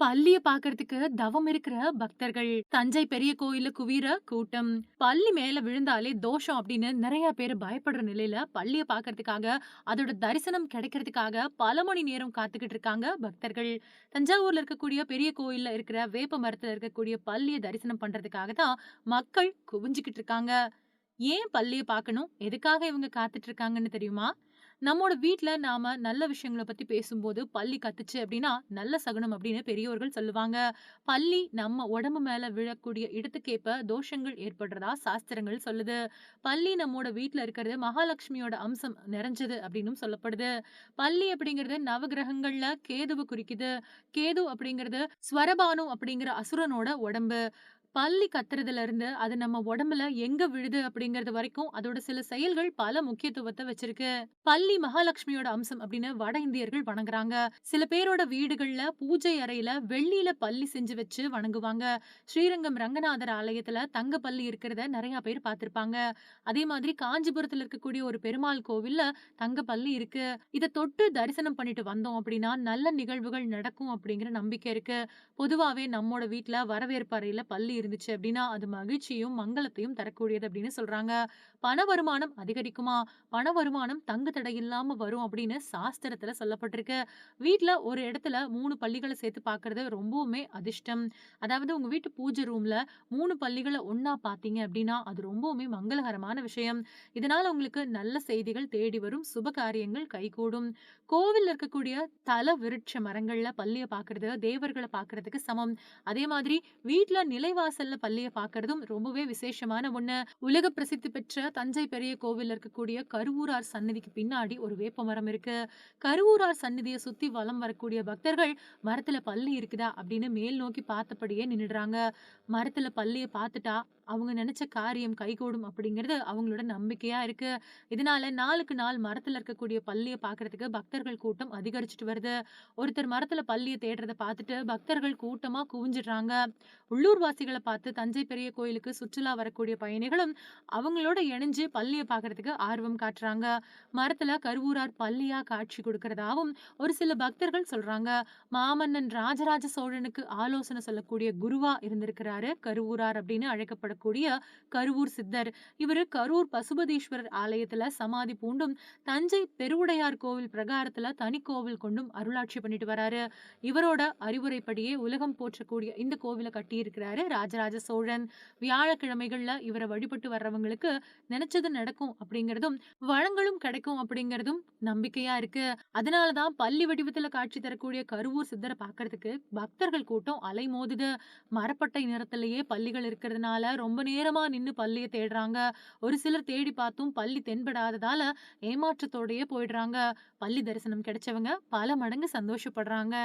பள்ளிய பாக்குறதுக்கு தவம் இருக்கிற பக்தர்கள். தஞ்சை பெரிய கோயில்ல குவிற கூட்டம். பள்ளி மேல விழுந்தாலே தோஷம் அப்படின்னு நிறைய பேரு பயப்படுற நிலையில பள்ளிய பாக்குறதுக்காக, அதோட தரிசனம் கிடைக்கிறதுக்காக பல மணி நேரம் காத்துக்கிட்டு இருக்காங்க பக்தர்கள். தஞ்சாவூர்ல இருக்கக்கூடிய பெரிய கோயில்ல இருக்கிற வேப்ப மரத்துல இருக்கக்கூடிய பள்ளிய தரிசனம் பண்றதுக்காக தான் மக்கள் குவிஞ்சுகிட்டு இருக்காங்க. ஏன் பள்ளிய பாக்கணும்? எதுக்காக இவங்க காத்துட்டு இருக்காங்கன்னு தெரியுமா? நம்மோட வீட்டில் நாம நல்ல விஷயங்கள பத்தி பேசும்போது பள்ளி கத்துச்சு அப்படின்னா, நல்ல சகுனம் அப்படின்னு பெரியோர்கள் சொல்லுவாங்க. பள்ளி நம்ம உடம்பு மேல விழக்கூடிய இடத்துக்கேற்ப தோஷங்கள் ஏற்படுறதா சாஸ்திரங்கள் சொல்லுது. பள்ளி நம்மோட வீட்ல இருக்கிறது மகாலட்சுமியோட அம்சம் நிறைஞ்சது அப்படின்னும் சொல்லப்படுது. பள்ளி அப்படிங்கிறது நவகிரகங்களில் கேதுவை குறிக்குது. கேது அப்படிங்கிறது ஸ்வரபானு அப்படிங்கிற அசுரனோட உடம்பு. பள்ளி கத்துறதுல இருந்து அது நம்ம உடம்புல எங்க விழுது அப்படிங்கிறது வரைக்கும் அதோட சில செயல்கள் பல முக்கியத்துவத்தை வச்சிருக்கு. பள்ளி மகாலட்சுமியோட அம்சம் அப்படின்னு வட இந்தியர்கள் வணங்குறாங்க. சில பேரோட வீடுகள்ல பூஜை அறையில வெள்ளியில பள்ளி செஞ்சு வச்சு வணங்குவாங்க. ஸ்ரீரங்கம் ரங்கநாதர் ஆலயத்துல தங்க பள்ளி இருக்கிறத நிறைய பேர் பார்த்திருப்பாங்க. அதே மாதிரி காஞ்சிபுரத்துல இருக்கக்கூடிய ஒரு பெருமாள் கோவில்ல தங்க பள்ளி இருக்கு. இதை தொட்டு தரிசனம் பண்ணிட்டு வந்தோம் அப்படின்னா, நல்ல நிகழ்வுகள் நடக்கும் அப்படிங்கிற நம்பிக்கை இருக்கு. பொதுவாவே நம்மோட வீட்டுல வரவேற்பு அறையில பல்லி இருந்துச்சு அப்படின்னா, அது மகிழ்ச்சியும், மங்களத்தையும் தரக்கூடியது அப்படின்னு சொல்றாங்க. பண வருமானம் அதிகரிக்குமா? பண வருமானம் தங்கு தடை இல்லாம வரும் அப்படின்னு சாஸ்திரத்துல சொல்லப்பட்டிருக்கு. வீட்டுல ஒரு இடத்துல மூணு பள்ளிகளை சேர்த்து பாக்குறது ரொம்பவுமே அதிர்ஷ்டம். அதாவது உங்க வீட்டு பூஜை ரூம்ல மூணு பள்ளிகளை ஒன்னா பாத்தீங்க அப்படின்னா, அது ரொம்பவுமே மங்களகரமான விஷயம். இதனால உங்களுக்கு நல்ல செய்திகள் தேடி வரும். சுப காரியங்கள் கைகூடும். கோவில் இருக்கக்கூடிய தல விருட்ச மரங்கள்ல பள்ளியை பாக்குறது தேவர்களை பாக்குறதுக்கு சமம். அதே மாதிரி வீட்டுல நிலைவாச வாசல்ல பள்ளியை பார்க்கறதும் ரொம்பவே விசேஷமான ஒண்ணு. உலக பிரசித்தி பெற்ற தஞ்சை பெரிய கோவில் இருக்கக்கூடிய கருவூரார் சன்னதிக்கு பின்னாடி ஒரு வேப்ப மரம் இருக்கு. கருவூரார் சன்னதியை சுத்தி வலம் வரக்கூடிய பக்தர்கள், மரத்துல பள்ளி இருக்குதா அப்படின்னு மேல் நோக்கி பார்த்தபடியே நின்னுடுறாங்க. மரத்துல பள்ளியை பார்த்துட்டா, அவங்க நினைச்ச காரியம் கைகூடும் அப்படிங்கிறது அவங்களோட நம்பிக்கையா இருக்கு. இதனால நாளுக்கு நாள் மரத்துல இருக்கக்கூடிய பள்ளியை பார்க்கறதுக்கு பக்தர்கள் கூட்டம் அதிகரிச்சுட்டு வருது. ஒருத்தர் மரத்துல பள்ளியை தேடுறத பார்த்துட்டு பக்தர்கள் கூட்டமா குவிஞ்சிடுறாங்க. உள்ளூர்வாசிகளை பார்த்து தஞ்சை பெரிய கோயிலுக்கு சுற்றுலா வரக்கூடிய பயணிகளும் அவங்களோட இணைஞ்சு பள்ளியை பார்க்கறதுக்கு ஆர்வம் காட்டுறாங்க. மரத்துல கருவூரார் பள்ளியா காட்சி கொடுக்கறதாவும் ஒரு சில பக்தர்கள் சொல்றாங்க. மாமன்னன் ராஜராஜ சோழனுக்கு ஆலோசனை சொல்லக்கூடிய குருவா இருந்திருக்கிறாரு கருவூரார் அப்படின்னு அழைக்கப்படும் அழைக்கப்படக்கூடிய கருவூர் சித்தர். இவர் கரூர் பசுபதீஸ்வரர் ஆலயத்துல சமாதி பூண்டும், தஞ்சை பெருவுடையார் கோவில் பிரகாரத்துல தனி கோவில் கொண்டும் அருளாட்சி பண்ணிட்டு வராரு. இவரோட அறிவுரைப்படியே உலகம் போற்றக்கூடிய இந்த கோவிலை கட்டியிருக்கிறாரு ராஜராஜ சோழன். வியாழக்கிழமைகள்ல இவரை வழிபட்டு வர்றவங்களுக்கு நினைச்சது நடக்கும் அப்படிங்கிறதும், வளங்களும் கிடைக்கும் அப்படிங்கிறதும் நம்பிக்கையா இருக்கு. அதனாலதான் பள்ளி வடிவத்துல காட்சி தரக்கூடிய கருவூர் சித்தரை பார்க்கறதுக்கு பக்தர்கள் கூட்டம் அலைமோதுது. மரப்பட்டை நிறத்திலேயே பள்ளிகள் இருக்கிறதுனால ரொம்ப நேரமா நின்று பள்ளியை தேடுறாங்க. ஒரு சிலர் தேடி பார்த்தும் பள்ளி தென்படாததால ஏமாற்றத்தோடயே போயிடுறாங்க. பள்ளி தரிசனம் கிடைச்சவங்க பல மடங்கு சந்தோஷப்படுறாங்க.